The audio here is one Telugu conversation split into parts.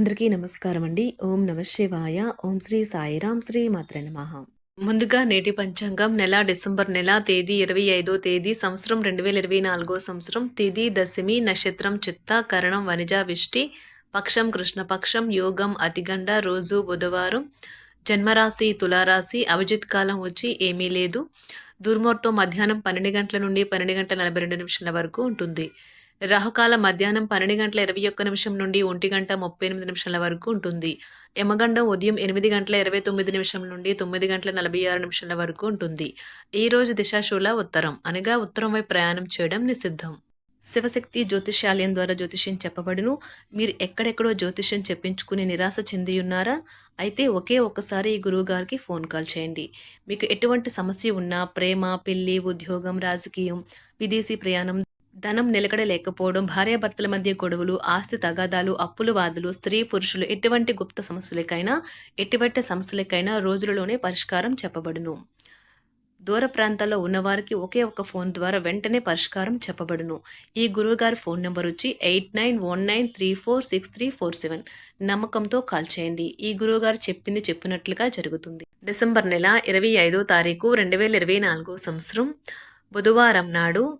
అందరికీ నమస్కారం అండి. ఓం నమ శివాయ. ఓం శ్రీ సాయిరాం శ్రీ మాత్ర నమః. ముందుగా నేటి పంచాంగం నెల డిసెంబర్ నెల తేదీ ఇరవై ఐదో తేదీ సంవత్సరం రెండు వేల ఇరవై నాలుగో సంవత్సరం. తిది దశమి నక్షత్రం చిత్త కరణం వనిజ విష్టి పక్షం కృష్ణపక్షం యోగం అతిగండ రోజు బుధవారం. జన్మరాశి తులారాశి అభిజిత్ కాలం వచ్చి ఏమీ లేదు. దుర్మోర్తో మధ్యాహ్నం పన్నెండు గంటల నుండి పన్నెండు గంటల నలభై రెండు నిమిషాల వరకు ఉంటుంది. రాహుకాల మధ్యాహ్నం పన్నెండు గంటల ఇరవై ఒక్క నిమిషం నుండి ఒంటి గంట ముప్పై ఎనిమిది నిమిషాల వరకు ఉంటుంది. యమగండం ఉదయం ఎనిమిది గంటల ఇరవై తొమ్మిది నిమిషం నుండి తొమ్మిది గంటల నలభై ఆరు నిమిషాల వరకు ఉంటుంది. ఈ రోజు దిశాశూల ఉత్తరం. అనగా ఉత్తరం వైపు ప్రయాణం చేయడం నిషిద్ధం. శివశక్తి జ్యోతిష్యాలయం ద్వారా జ్యోతిష్యం చెప్పబడును. మీరు ఎక్కడెక్కడో జ్యోతిష్యం చెప్పించుకుని నిరాశ చెంది ఉన్నారా అయితే ఒకే ఒక్కసారి ఈ గురువు గారికి ఫోన్ కాల్ చేయండి. మీకు ఎటువంటి సమస్య ఉన్నా ప్రేమ పెళ్ళి ఉద్యోగం రాజకీయం విదేశీ ప్రయాణం ధనం నిలకడ లేకపోవడం భార్యాభర్తల మధ్య గొడవలు ఆస్తి తగాదాలు అప్పులు బాధలు స్త్రీ పురుషులు ఎటువంటి గుప్త సమస్యలకైనా ఎటువంటి సమస్యలకైనా రోజులలోనే పరిష్కారం చెప్పబడును. దూర ప్రాంతాల్లో ఉన్నవారికి ఒకే ఒక ఫోన్ ద్వారా వెంటనే పరిష్కారం చెప్పబడును. ఈ గురువుగారి ఫోన్ నెంబర్ వచ్చి eight nine one nine three four six three four seven. నమ్మకంతో కాల్ చేయండి. ఈ గురువుగారు చెప్పింది చెప్పినట్లుగా జరుగుతుంది. డిసెంబర్ నెల ఇరవై ఐదో తారీఖు రెండు వేల ఇరవై నాలుగో సంవత్సరం బుధవారం నాడు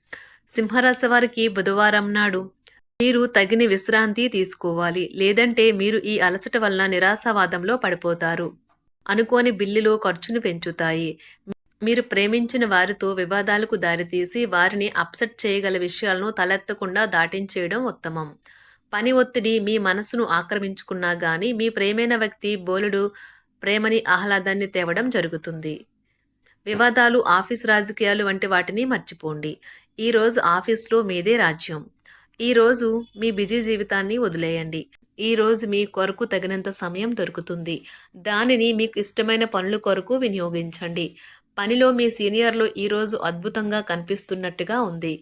సింహరాశి వారికి బుధవారం నాడు మీరు తగిన విశ్రాంతి తీసుకోవాలి. లేదంటే మీరు ఈ అలసట వల్ల నిరాశావాదంలో పడిపోతారు. అనుకోని బిల్లులు ఖర్చును పెంచుతాయి. మీరు ప్రేమించిన వారితో వివాదాలకు దారితీసి వారిని అప్సెట్ చేయగల విషయాలను తలెత్తకుండా దాటించేయడం ఉత్తమం. పని ఒత్తిడి మీ మనసును ఆక్రమించుకున్నా గానీ మీ ప్రేమైన వ్యక్తి బోలుడు ప్రేమని ఆహ్లాదాన్ని తేవడం జరుగుతుంది. వివాదాలు ఆఫీస్ రాజకీయాలు వంటి వాటిని మర్చిపోండి. ఈరోజు ఆఫీస్లో మీదే రాజ్యం. ఈరోజు మీ బిజీ జీవితాన్ని వదిలేయండి. ఈరోజు మీ కొరకు తగినంత సమయం దొరుకుతుంది. దానిని మీకు ఇష్టమైన పనుల కొరకు వినియోగించండి. పనిలో మీ సీనియర్లు ఈరోజు అద్భుతంగా కనిపిస్తున్నట్టుగా ఉంది.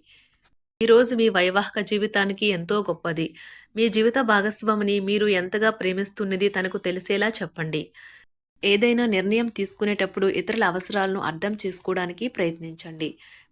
ఈరోజు మీ వైవాహిక జీవితానికి ఎంతో గొప్పది. మీ జీవిత భాగస్వామిని మీరు ఎంతగా ప్రేమిస్తున్నది తనకు తెలిసేలా చెప్పండి. ఏదైనా నిర్ణయం తీసుకునేటప్పుడు ఇతరుల అవసరాలను అర్థం చేసుకోవడానికి ప్రయత్నించండి.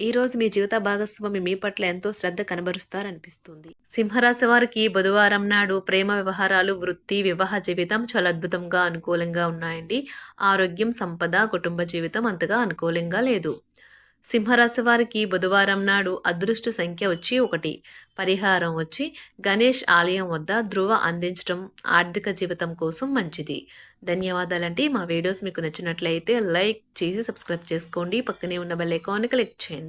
ఈరోజు మీ జీవిత భాగస్వామి మీ పట్ల ఎంతో శ్రద్ధ కనబరుస్తారనిపిస్తుంది. సింహరాశి వారికి బుధవారం నాడు ప్రేమ వ్యవహారాలు వృత్తి వివాహ జీవితం చాలా అద్భుతంగా అనుకూలంగా ఉన్నాయండి. ఆరోగ్యం సంపద కుటుంబ జీవితం అంతగా అనుకూలంగా లేదు. సింహరాశి వారికి బుధవారం నాడు అదృష్ట సంఖ్య వచ్చి ఒకటి. పరిహారం వచ్చి గణేష్ ఆలయం వద్ద ధృవ అందించడం ఆర్థిక జీవితం కోసం మంచిది. ధన్యవాదాలండి. మా వీడియోస్ మీకు నచ్చినట్లయితే లైక్ చేసి సబ్స్క్రైబ్ చేసుకోండి. పక్కనే ఉన్న బెల్ ఐకాన్ క్లిక్ చేయండి.